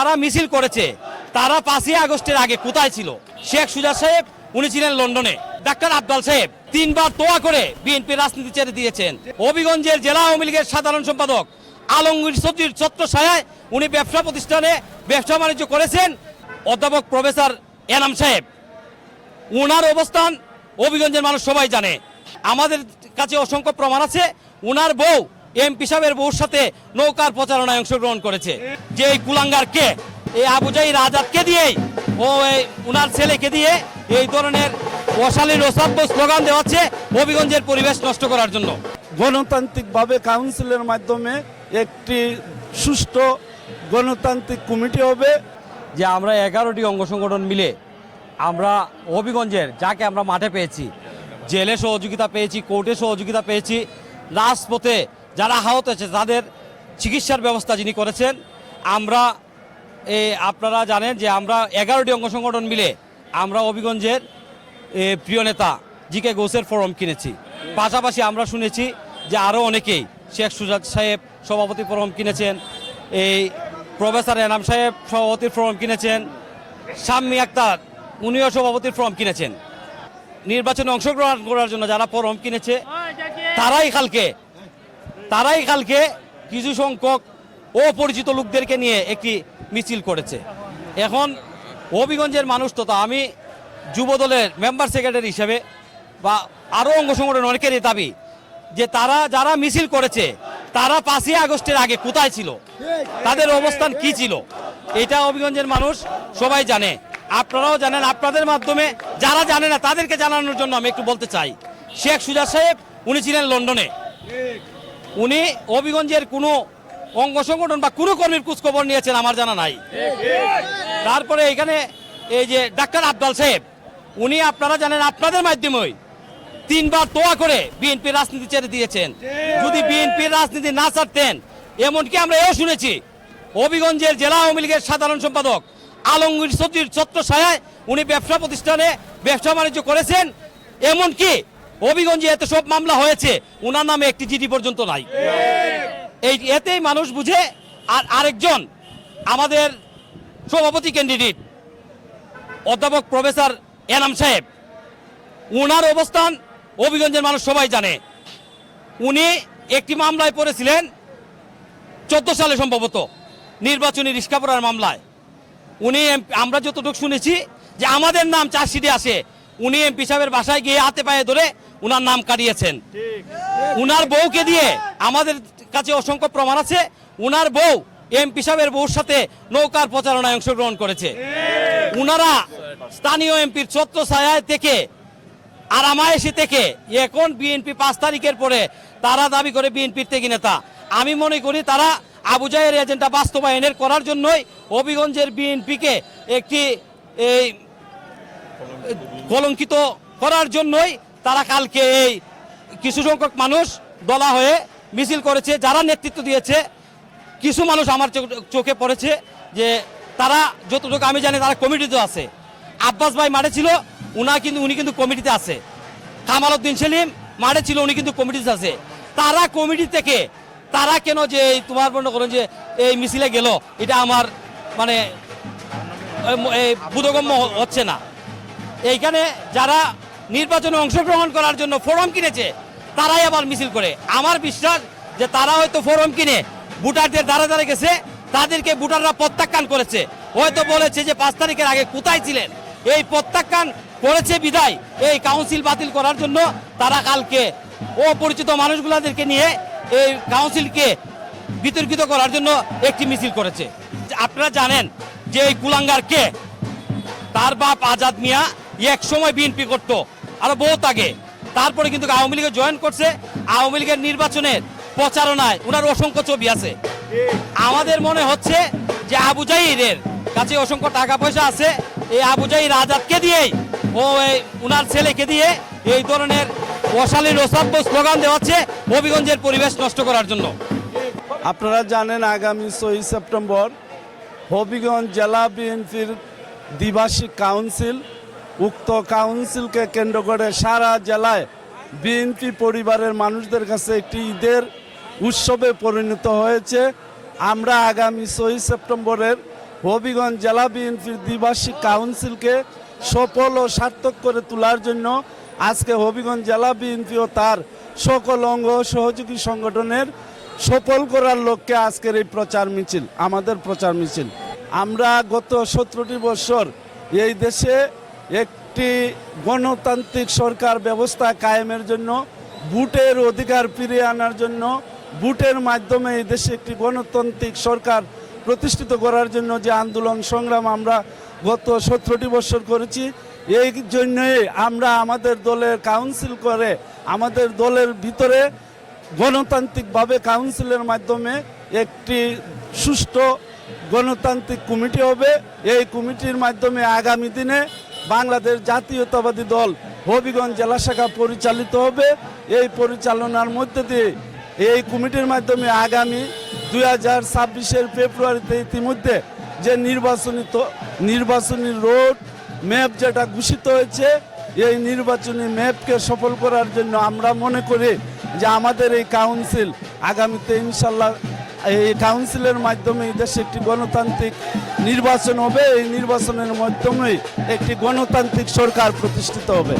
যারা মিছিল করেছে। তারা পাঁচই আগস্টের আগে কোথায় ছিল? শেখ সুজা সাহেব, উনি ছিলেন লন্ডনে। ডাক্তার আব্দাল সাহেব, তিনবার তোয়া করে বিএনপি রাজনীতি ছেড়ে দিয়েছেন। হবিগঞ্জের জেলা আওয়ামী লীগের সাধারণ সম্পাদক আলমগীর সবজির ছত্র ছায়ায় উনি ব্যবসা প্রতিষ্ঠানে ব্যবসা বাণিজ্য করেছেন। অধ্যাপক প্রফেসর এনাম সাহেব ওনার অবস্থান অভিগঞ্জের মানুষ সবাই জানে। আমাদের কাছে অসংখ্য প্রমাণ আছে। ওনার বউ এমপি সাহেবের বউর সাথে নৌকার প্রচারণায় অংশগ্রহণ করেছে। যে এই কুলাঙ্গার কে এই আবুজাই রাজাতকে দিয়েই ও এই উনার ছেলেকে দিয়ে এই ধরনের অশালীন অসাধ্য স্লোগান দেওয়াচ্ছে হবিগঞ্জের পরিবেশ নষ্ট করার জন্য। গণতান্ত্রিকভাবে কাউন্সিলের মাধ্যমে একটি সুষ্ঠু গণতান্ত্রিক কমিটি হবে। যে আমরা এগারোটি অঙ্গ সংগঠন মিলে আমরা হবিগঞ্জের যাকে আমরা মাঠে পেয়েছি জেলে সহযোগিতা পেয়েছি কোর্টে সহযোগিতা পেয়েছি রাজপথে যারা আহত হয়েছে তাদের চিকিৎসার ব্যবস্থা যিনি করেছেন আমরা এ, আপনারা জানেন যে আমরা এগারোটি অঙ্গ সংগঠন মিলে আমরা হবিগঞ্জের এ, প্রিয় নেতা জি কে ঘোষের ফরম কিনেছি। পাশাপাশি আমরা শুনেছি যে আরও অনেকেই শেখ সুজাত সাহেব সভাপতি ফরম কিনেছেন এই প্রফেসর এনাম সাহেব সভাপতির ফর্ম কিনেছেন শাম্মী আক্তার উনিও সভাপতির ফর্ম কিনেছেন। নির্বাচনে অংশগ্রহণ করার জন্য যারা ফর্ম কিনেছে তারাই কালকে তারাই কালকে কিছু সংখ্যক অপরিচিত লোকদেরকে নিয়ে একটি মিছিল করেছে। এখন হবিগঞ্জের মানুষ তো আমি যুব দলের মেম্বার সেক্রেটারি হিসেবে বা আরও অঙ্গ সংগঠন অনেকেরই দাবি যে তারা যারা মিছিল করেছে, তারা পাঁচই আগস্টের আগে কোথায় ছিল? তাদের অবস্থান কি ছিল? এটা হবিগঞ্জের মানুষ সবাই জানে। আপনারাও জানেন, আপনাদের মাধ্যমে যারা জানে না তাদেরকে জানানোর জন্য আমি একটু বলতে চাই। শেখ সুজা সাহেব, উনি ছিলেন লন্ডনে। উনি হবিগঞ্জের কোনো অঙ্গ সংগঠন বা কোনো কর্মীর খোঁজখবর নিয়েছেন আমার জানা নাই। তারপরে এখানে এই যে ডাক্তার আব্দাল সাহেব, উনি আপনারা জানেন আপনাদের মাধ্যমেই তিনবার তোয়া করে বিএনপি রাজনীতি ছেড়ে দিয়েছেন। যদি বিএনপির রাজনীতি না ছাড়তেন, এমনকি আমরা এও শুনেছি, হবিগঞ্জের জেলা আওয়ামী লীগের সাধারণ সম্পাদক আলমগীর সবজির ছত্র ছায়ায় উনি ব্যবসা প্রতিষ্ঠানে ব্যবসা বাণিজ্য করেছেন। এমনকি হবিগঞ্জে এত সব মামলা হয়েছে। ওনার নামে একটি চিঠি পর্যন্ত নাই। এই এতেই মানুষ বুঝে, আর আরেকজন আমাদের সভাপতি ক্যান্ডিডেট অধ্যাপক প্রফেসর এনাম সাহেব। ওনার অবস্থান অভিগঞ্জের মানুষ সবাই জানে। উনি একটি মামলায় পড়েছিলেন, চোদ্দ সালে সম্ভবত, নির্বাচনী রিস্কাপড়ার মামলায়। উনি আমরা যতটুকু শুনেছি যে আমাদের নাম চার্জশিটে আসে উনি এমপি সাহেবের বাসায় গিয়ে হাতে পায়ে ধরে উনার নাম কাটিয়েছেন। উনার বউকে দিয়ে আমাদের কাছে অসংখ্য প্রমাণ আছে। উনার বউ এমপি সাহেবের বউর সাথে নৌকার প্রচারণায় অংশগ্রহণ করেছে। উনারা স্থানীয় এমপির ছত্র ছায়ায় থেকে আর আমায়েশি থেকে, এখন বিএনপি পাঁচ তারিখের পরে তারা দাবি করে বিএনপির থেকে নেতা। আমি মনে করি তারা আবু জাহের এজেন্ডা বাস্তবায়নের করার জন্যই হবিগঞ্জের বিএনপিকে একটি এই কলঙ্কিত করার জন্যই তারা কালকে এই কিছু সংখ্যক মানুষ দলা হয়ে মিছিল করেছে, যারা নেতৃত্ব দিয়েছে, কিছু মানুষ আমার চোখ- পড়েছে যে তারা যতটুকু আমি জানি তারা কমিটিতে আছে। আব্বাস ভাই মাঠে ছিল, উনা কিন্তু উনি কিন্তু কমিটিতে আছে। কামাল উদ্দিন সেলিম মাঠে ছিল, উনি কিন্তু কমিটিতে আছে। তারা কমিটি থেকে তারা কেন যে এই তোমার মনে করেন যে এই মিছিলে গেল, এটা আমার মানে বোধগম্য হচ্ছে না। এইখানে যারা নির্বাচনে অংশগ্রহণ করার জন্য ফোরাম কিনেছে, তারাই আবার মিছিল করে। আমার বিশ্বাস যে তারা হয়তো ফোরাম কিনে ভোটারদের দ্বারা দ্বারা গেছে, তাদেরকে ভোটাররা প্রত্যাখ্যান করেছে। হয়তো বলেছে যে পাঁচ তারিখের আগে কোথায় ছিলেন? এই প্রত্যাখ্যান করেছে বিদায়। এই কাউন্সিল বাতিল করার জন্য তারা কালকে অপরিচিত মানুষগুলাদেরকে নিয়ে এই কাউন্সিলকে বিতর্কিত করার জন্য একটি মিছিল করেছে। আপনারা জানেন যে এই কুলাঙ্গার কে তার বাপ আজাদ মিয়া এক সময় বিএনপি করতো। আরও বহুত আগে। তারপরে কিন্তু আওয়ামী লীগে জয়েন করছে। আওয়ামী লীগের নির্বাচনের প্রচারণায় ওনার অসংখ্য ছবি আছে। আমাদের মনে হচ্ছে যে আবু জাহিরের কাছে অসংখ্য টাকা পয়সা আছে। এই আবু জাহির আজাদকে দিয়েই, ও উনার ছেলেকে দিয়ে এই ধরনের অশালীন, অসাধ্য স্লোগান দেওয়াচ্ছে হবিগঞ্জের পরিবেশ নষ্ট করার জন্য। আপনারা জানেন আগামী ছয়ই সেপ্টেম্বর হবিগঞ্জ জেলা বিএনপির দ্বিবার্ষিক কাউন্সিল উক্ত কাউন্সিলকে কেন্দ্র করে সারা জেলায় বিএনপি পরিবারের মানুষদের কাছে একটি ঈদের উৎসবে পরিণত হয়েছে। আমরা আগামী ছয়ই সেপ্টেম্বরের হবিগঞ্জ জেলা বিএনপির দ্বিবার্ষিক কাউন্সিলকে সফল ও সার্থক করে তোলার জন্য আজকে হবিগঞ্জ জেলা বিএনপি ও তার সকল অঙ্গ সহযোগী সংগঠনের সফল করার লক্ষ্যে আজকের এই প্রচার মিছিল, আমাদের প্রচার মিছিল। আমরা গত সতেরোটি বছর এই দেশে একটি গণতান্ত্রিক সরকার ব্যবস্থা কায়েমের জন্য, ভোটের অধিকার ফিরিয়ে আনার জন্য, ভোটের মাধ্যমে এই দেশে একটি গণতান্ত্রিক সরকার প্রতিষ্ঠিত করার জন্য যে আন্দোলন সংগ্রাম আমরা গত সতেরোটি বছর করেছি, এই জন্যই আমরা আমাদের দলের কাউন্সিল করে, আমাদের দলের ভিতরে গণতান্ত্রিকভাবে কাউন্সিলের মাধ্যমে একটি সুষ্ঠু গণতান্ত্রিক কমিটি হবে। এই কমিটির মাধ্যমে আগামী দিনে বাংলাদেশ জাতীয়তাবাদী দল হবিগঞ্জ জেলা শাখা পরিচালিত হবে। এই পরিচালনার মধ্যে দিয়ে এই কমিটির মাধ্যমে আগামী দুই হাজার ছাব্বিশের ফেব্রুয়ারিতে ইতিমধ্যে যে নির্বাচনী নির্বাচনী রোড ম্যাপ যেটা ঘোষিত হয়েছে, এই নির্বাচনী ম্যাপকে সফল করার জন্য আমরা মনে করি যে আমাদের এই কাউন্সিল আগামীতে ইনশাল্লাহ এই কাউন্সিলের মাধ্যমে এই দেশে একটি গণতান্ত্রিক নির্বাচন হবে। এই নির্বাচনের মাধ্যমে একটি গণতান্ত্রিক সরকার প্রতিষ্ঠিত হবে।